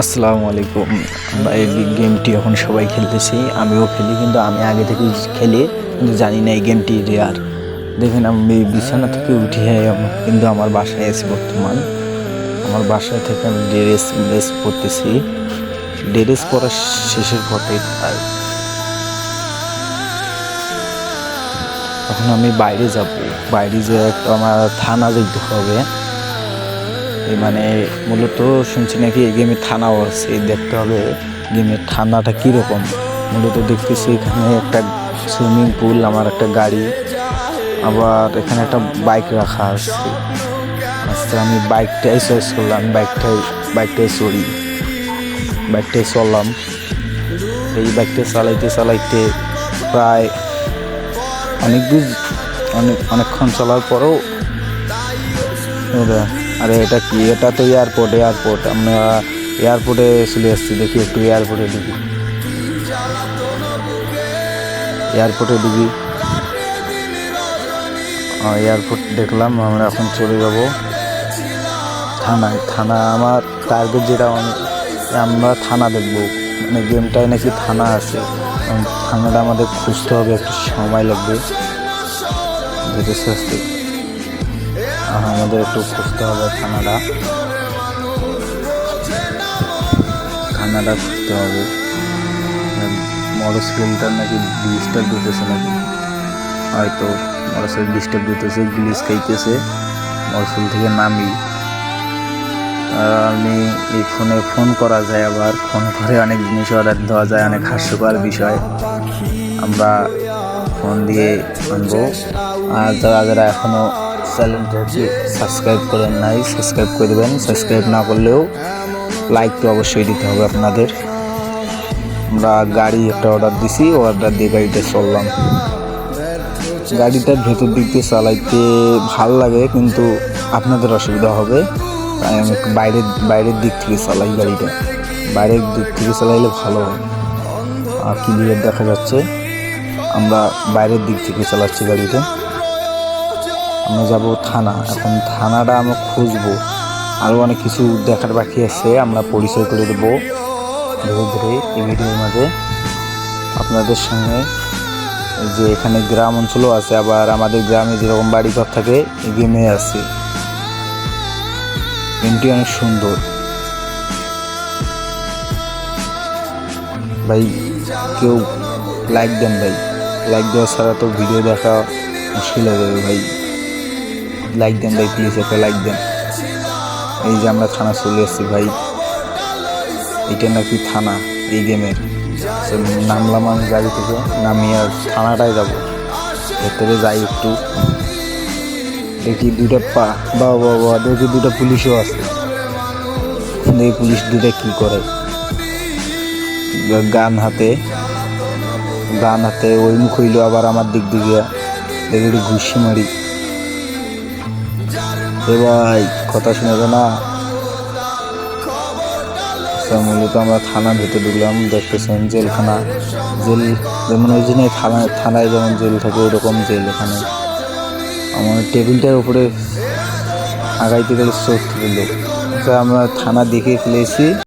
আসসালামু আলাইকুম। আমরা এই গেমটি এখন সবাই খেলতেছি। আমিও খেলি, কিন্তু আমি আগে থেকে খেলি, কিন্তু জানি না এই গেমটি রেয়ার। দেখেন আমি বিছানা থেকে উঠে কিন্তু আমার বাসায় আছি বর্তমান। আমার বাসায় থেকে আমি ড্রেস ড্রেস পরতেছি ড্রেস পরার শেষের পথে এখন আমি বাইরে যাব। বাইরে যে একটা আমার থানা যেতে হবে। মানে মূলত শুনছি নাকি এই গেমে থানাও আছে, দেখতে হবে গেমের থানাটা কীরকম। মূলত দেখতেছি এখানে একটা সুইমিং পুল, আমার একটা গাড়ি, আবার এখানে একটা বাইক রাখা আছে। আচ্ছা আমি বাইকটাই চয়েস করলাম বাইকটাই বাইকটাই চড়ি। বাইকটাই চললাম। এই বাইকটা চালাইতে চালাইতে প্রায় অনেক দূর, অনেক, অনেকক্ষণ চলার পরেও আরে এটা কি? এটা তো এয়ারপোর্ট এয়ারপোর্ট আমরা এয়ারপোর্টে চলে এসেছি। দেখি একটু এয়ারপোর্টে ঢুকি। এয়ারপোর্টে ঢুকি। এয়ারপোর্ট দেখলাম। আমরা এখন চলে যাব থানায়। থানা আমার টার্গেট যেটা আমরা থানা দেখব। মানে গেমটায় নাকি থানা আছে। থানাটা আমাদের খুঁজতে হবে। একটু সময় লাগবে। যেটা সস্তি আমাদের একটু খুঁজতে হবে থানাটা। থানাটা খুঁজতে হবে। মোটর সাইকেলটার নাকি ডিস্টার্ব দিতেছে নাকি? হয়তো মোটর সাইকেল ডিস্টার্ব দিতেছে গ্লিস খাইতেছে মোটর থেকে নামি। আমি এই ফোনে ফোন করা যায় আবার, ফোন করে অনেক জিনিস অর্ডার দেওয়া যায়, অনেক হাস্যকর বিষয়। আমরা ফোন দিয়ে আনব। আর যারা যারা এখনও চ্যানেলটাকে সাবস্ক্রাইব করেন নাই, সাবস্ক্রাইব করে দেবেন। সাবস্ক্রাইব না করলেও লাইক তো অবশ্যই দিতে হবে আপনাদের। আমরা গাড়ি একটা অর্ডার দিছি অর্ডার দিয়ে গাড়িটা চললাম। গাড়িটার ভেতর দিক দিয়ে চালাইতে ভালো লাগে, কিন্তু আপনাদের অসুবিধা হবে। আমি বাইরের বাইরের দিক থেকে চালাই গাড়িটা। বাইরের দিক থেকে চালাইলে ভালো হয়। আর ক্লিয়ার দেখা যাচ্ছে। আমরা বাইরের দিক থেকে চালাচ্ছি গাড়িটা। আমরা যাব থানা। এখন থানাটা আমরা খুঁজবো। আরও অনেক কিছু দেখার বাকি আছে, আমরা পরিচয় করে দেবো। ধীরে ধীরে এই ভিডিওর মাঝে আপনাদের সঙ্গে যে এখানে গ্রাম অঞ্চলও আছে, আবার আমাদের গ্রামে যেরকম বাড়িঘর থাকে গেমে আছে। গেমটি অনেক সুন্দর। ভাই, কেউ লাইক দেন ভাই। লাইক দেওয়া ছাড়া তো ভিডিও দেখা মুশকিল হয়ে যাবে ভাই। লাইক দেন ভাই প্লিজ একটা লাইক দেন এই যে আমরা থানা চলে এসেছি ভাই। এটা নাকি থানা, এই গেমের নামলাম আমি গাড়ি থেকে, নামিয়ে আর থানাটায় যাব। ভেতরে যাই একটু। দেখি দুটা পা বা বাবা দেখি দুটা পুলিশও আছে। এই পুলিশ দুটা কি করে। গান হাতে গান হাতে, ওই মুখ হইল আবার আমার দিক দিকে দেখি একটু ঘুষি মারি। এ ভাই, কথা শুনে তো না। মূলত আমরা থানার ভেতরে ঢুকলাম, দেখতেছেন জেলখানা। জেল যেমন ওই জন্য থানা থানায় যেমন জেল থাকে ওরকম জেল এখানে। আমার টেবিলটার উপরে আগাইতে গেলে চোখ দিল আমরা থানা দেখে ফেলেছি।